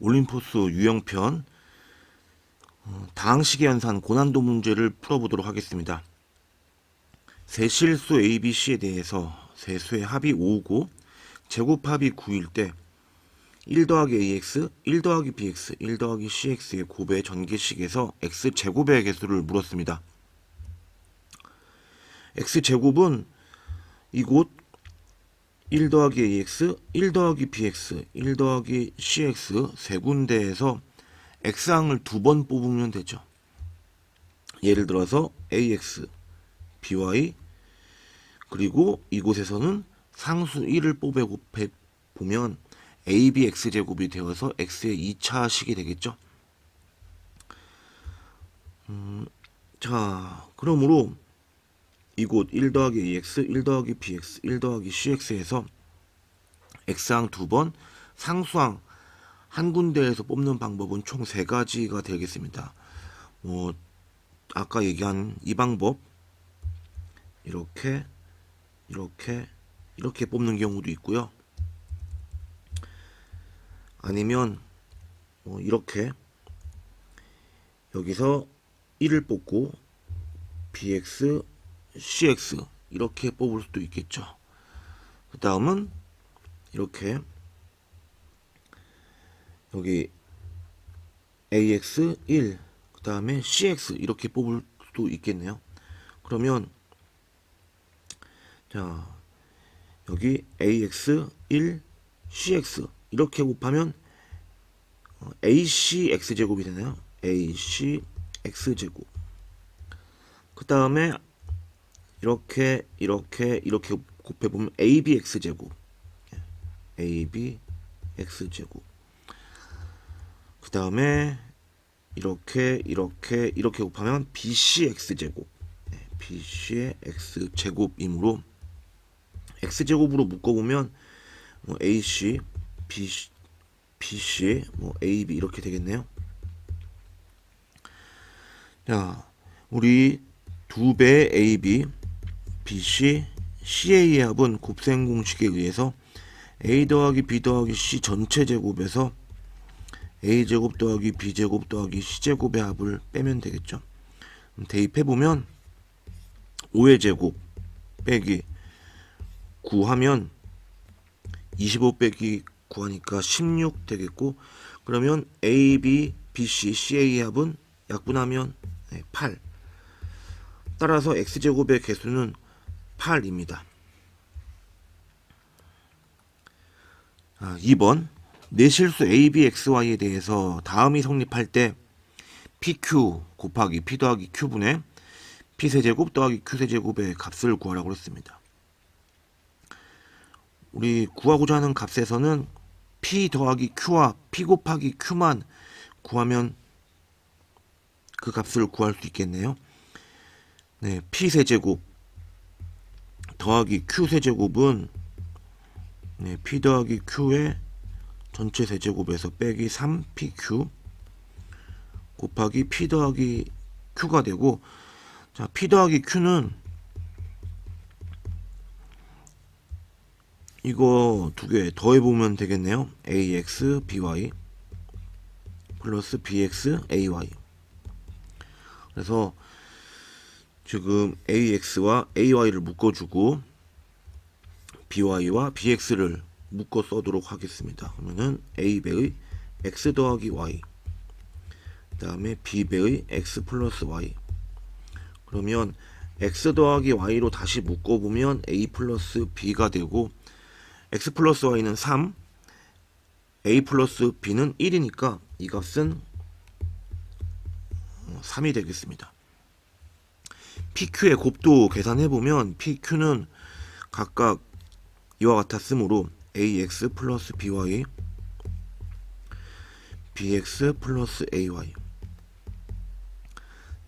올림포스 유형편 어, 다항식의 연산 고난도 문제를 풀어보도록 하겠습니다. 세실수 ABC에 대해서 세수의 합이 5고 제곱합이 9일 때 1 더하기 AX, 1 더하기 BX, 1 더하기 CX의 곱의 전개식에서 X제곱의 개수를 물었습니다. X제곱은 이곳 1 더하기 AX, 1 더하기 BX, 1 더하기 CX 세 군데에서 X항을 두 번 뽑으면 되죠. 예를 들어서 AX, BY 그리고 이곳에서는 상수 1을 뽑아 곱해 보면 ABX 제곱이 되어서 X의 2차 식이 되겠죠. 음, 자, 그러므로 이곳 1 더하기 AX, 1 더하기 BX, 1 더하기 CX에서 X항 두 번, 상수항 한 군데에서 뽑는 방법은 총 세 가지가 되겠습니다. 뭐 아까 얘기한 이 방법 이렇게 이렇게 이렇게 뽑는 경우도 있고요. 아니면 뭐 이렇게 여기서 1을 뽑고 bx, cx 이렇게 뽑을 수도 있겠죠. 그 다음은 이렇게 여기 ax 1, 그 다음에 cx 이렇게 뽑을 수도 있겠네요. 그러면 자 여기 ax 1, cx 이렇게 곱하면 어, ac x 제곱이 되나요? ac x 제곱. 그 다음에 이렇게 이렇게 이렇게 곱해 보면 ab x 제곱. ab x 제곱. 그 다음에 이렇게 이렇게 이렇게 곱하면 bc x 제곱. 네, bc의 x 제곱이므로 x 제곱으로 묶어보면 뭐 ac BC, BC, 뭐 AB 이렇게 되겠네요. 자, 우리 두 배 AB, BC, CA의 합은 곱셈 공식에 의해서 A 더하기 B 더하기 C 전체 제곱에서 A 제곱 더하기 B 제곱 더하기 C 제곱의 합을 빼면 되겠죠. 대입해 보면 5의 제곱 빼기 9 하면 25 빼기 구하니까 16 되겠고 그러면 A, B, B, C, CA의 합은 약분하면 8 따라서 X제곱의 개수는 8입니다 아, 2번 내실수 A, B, X, Y에 대해서 다음이 성립할 때 PQ 곱하기 P 더하기 Q분의 P세제곱 더하기 Q세제곱의 값을 구하라고 했습니다 우리 구하고자 하는 값에서는 P 더하기 Q와 P 곱하기 Q만 구하면 그 값을 구할 수 있겠네요. 네, P 세제곱 더하기 Q 세제곱은 네, P 더하기 Q의 전체 세제곱에서 빼기 3PQ 곱하기 P 더하기 Q가 되고 자, P 더하기 Q는 이거 두 개 더해 보면 되겠네요. ax by 플러스 bx ay. 그래서 지금 ax와 ay를 묶어주고 by와 bx를 묶어 써도록 하겠습니다. 그러면은 a 배의 x 더하기 y 그 다음에 b 배의 x 플러스 y 그러면 x 더하기 y로 다시 묶어보면 a 플러스 b가 되고 x 플러스 y는 3, a 플러스 b는 1이니까 이 값은 3이 되겠습니다. PQ의 곱도 계산해보면 PQ는 각각 이와 같았으므로 AX 플러스 BY BX 플러스 AY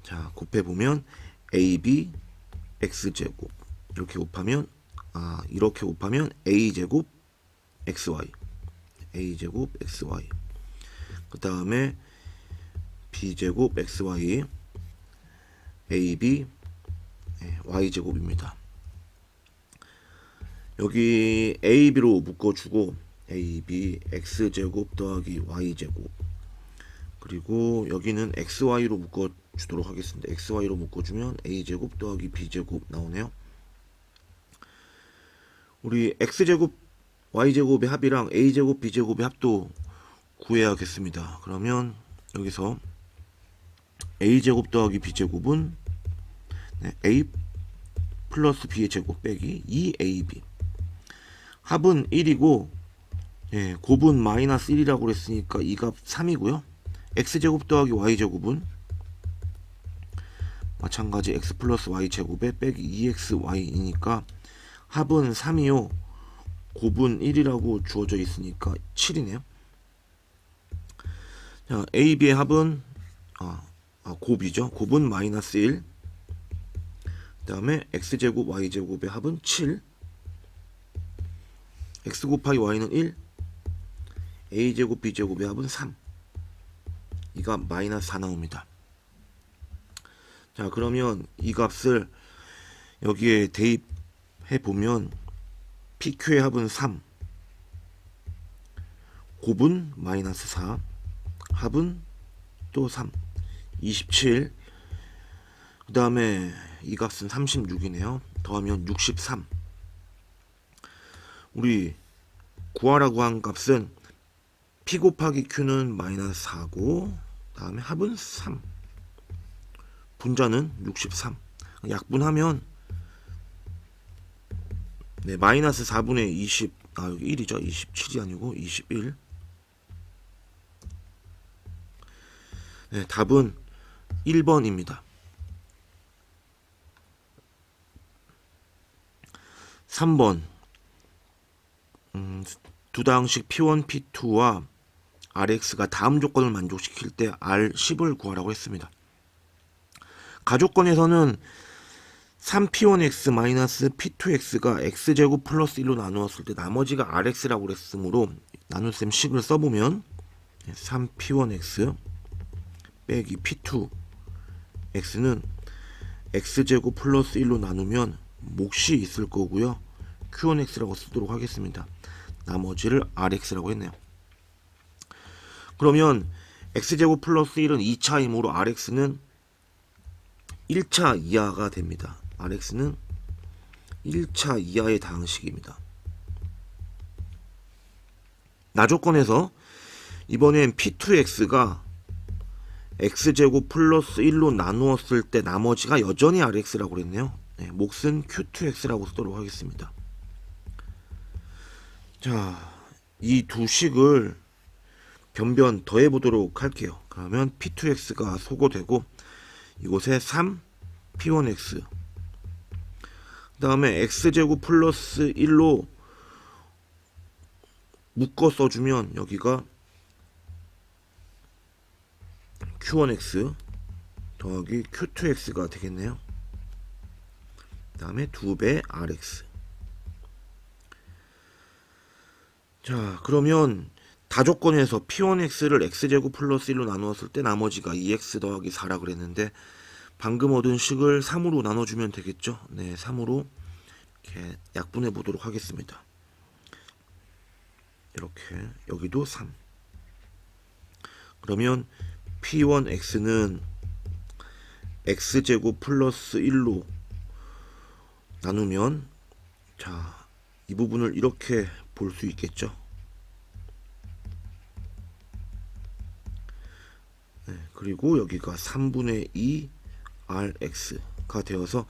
자 곱해보면 AB X제곱. 이렇게 곱하면 아, 이렇게 곱하면 a 제곱 xy a 제곱 xy 그 다음에 b 제곱 xy ab y 제곱입니다. 여기 a, b로 묶어주고 AB x제곱 더하기 y제곱 그리고 여기는 xy로 묶어주도록 하겠습니다. xy로 묶어주면 a제곱 더하기 b제곱 나오네요. 우리 x제곱 y제곱의 합이랑 a제곱 b제곱의 합도 구해야겠습니다. 그러면 여기서 a제곱 더하기 b제곱은 네, a 플러스 b의 제곱 빼기 2ab 합은 1이고 예, 곱은 마이너스 1이라고 그랬으니까 이 값 3이고요. x제곱 더하기 y제곱은 마찬가지 x 플러스 y제곱에 빼기 2xy이니까 합은 3이요. 곱은 1이라고 주어져 있으니까 7이네요. 자, a, b의 합은 아, 아, 곱이죠. 곱은 마이너스 1. 그 다음에 x제곱 y제곱의 합은 7. x 곱하기 y는 1. a제곱 b제곱의 합은 3. 이가 마이너스 4 나옵니다. 자 그러면 이 값을 여기에 대입해 보면 PQ의 합은 3 곱은 마이너스 4 합은 또 3 27 그 다음에 이 값은 36이네요. 더하면 63 우리 구하라고 한 값은 P 곱하기 Q는 마이너스 4고 다음에 합은 3 분자는 63 약분하면 네 마이너스 4분의 20 아 여기 1이죠. 27이 아니고 21 네, 답은 1번입니다 3번 음, 두 당식 P1, P2와 RX가 다음 조건을 만족시킬 때 R10을 구하라고 했습니다. 가조건에서는 3P1X P2X가 X제곱 플러스 1로 나누었을 때 나머지가 RX라고 그랬으므로 나눗셈 식을 써보면 3P1X 빼기 P2X는 X제곱 플러스 1로 나누면 몫이 있을 거고요. Q1X라고 쓰도록 하겠습니다. 나머지를 RX라고 했네요. 그러면 x제곱 플러스 1은 2차이므로 rx는 1차 이하가 됩니다. rx는 1차 이하의 다항식입니다. 나조건에서 이번엔 p2x가 x제곱 플러스 1로 나누었을 때 나머지가 여전히 rx라고 그랬네요. 네, 몫은 q2x라고 쓰도록 하겠습니다. 자, 이 두 식을 변변 더해 보도록 할게요. 그러면 P2X가 소거되고 이곳에 3 P1X 그 다음에 X제곱 플러스 1로 묶어 써주면 여기가 Q1X 더하기 Q2X가 되겠네요. 그 다음에 2배 RX 자 그러면 다조건에서 P1X를 X제곱 플러스 1로 나누었을 때 나머지가 2X 더하기 4라 그랬는데 방금 얻은 식을 3으로 나눠주면 되겠죠? 네 3으로 이렇게 약분해 보도록 하겠습니다. 이렇게 여기도 3 그러면 P1X는 X제곱 플러스 1로 나누면 자 이 부분을 이렇게 볼 수 있겠죠 네, 그리고 여기가 3분의 2 RX가 되어서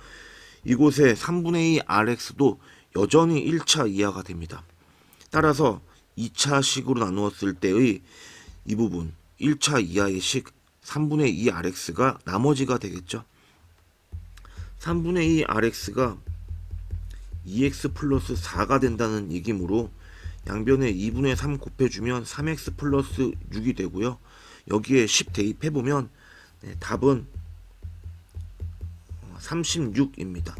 이곳에 3분의 2 RX도 여전히 1차 이하가 됩니다. 따라서 2차식으로 나누었을 때의 이 부분 1차 이하의 식 3분의 2 RX가 나머지가 되겠죠. 3분의 2 RX가 2X 플러스 4가 된다는 얘기므로 양변에 2분의 3 곱해주면 3X 플러스 6이 되고요. 여기에 10 대입해 보면 네, 답은 36입니다.